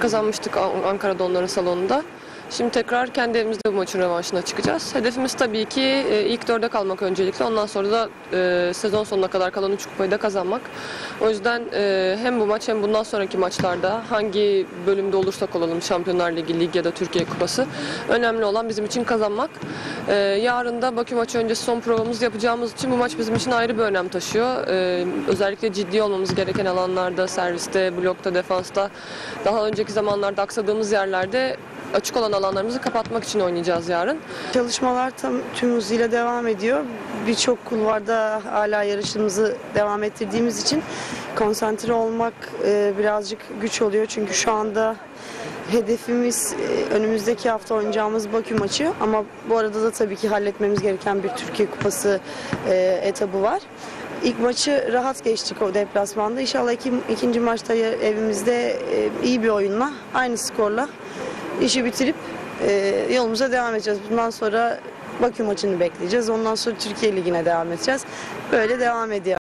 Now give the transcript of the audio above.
Kazanmıştık An- Ankara'da onların salonunda. Şimdi tekrar kendi evimizde bu maçın rövanşına çıkacağız. Hedefimiz tabii ki e, ilk dörde kalmak öncelikle. Ondan sonra da e, sezon sonuna kadar kalan üç kupayı da kazanmak. O yüzden e, hem bu maç hem bundan sonraki maçlarda hangi bölümde olursak olalım Şampiyonlar Ligi, Lig ya da Türkiye Kupası önemli olan bizim için kazanmak. E, yarın da Bakü maçı öncesi son provamızı yapacağımız için bu maç bizim için ayrı bir önem taşıyor. E, özellikle ciddi olmamız gereken alanlarda, serviste, blokta, defansta daha önceki zamanlarda aksadığımız yerlerde açık olan alanlarımızı kapatmak için oynayacağız yarın. Çalışmalar tam tüm hızıyla devam ediyor. Birçok kulvarda hala yarışımızı devam ettirdiğimiz için konsantre olmak e, birazcık güç oluyor. Çünkü şu anda hedefimiz e, önümüzdeki hafta oynayacağımız Bakü maçı. Ama bu arada da tabii ki halletmemiz gereken bir Türkiye Kupası e, etabı var. İlk maçı rahat geçtik o deplasmanda. İnşallah iki, ikinci maçta evimizde e, iyi bir oyunla, aynı skorla işi bitirip e, yolumuza devam edeceğiz. Bundan sonra Bakü maçını bekleyeceğiz. Ondan sonra Türkiye Ligi'ne devam edeceğiz. Böyle devam ediyor.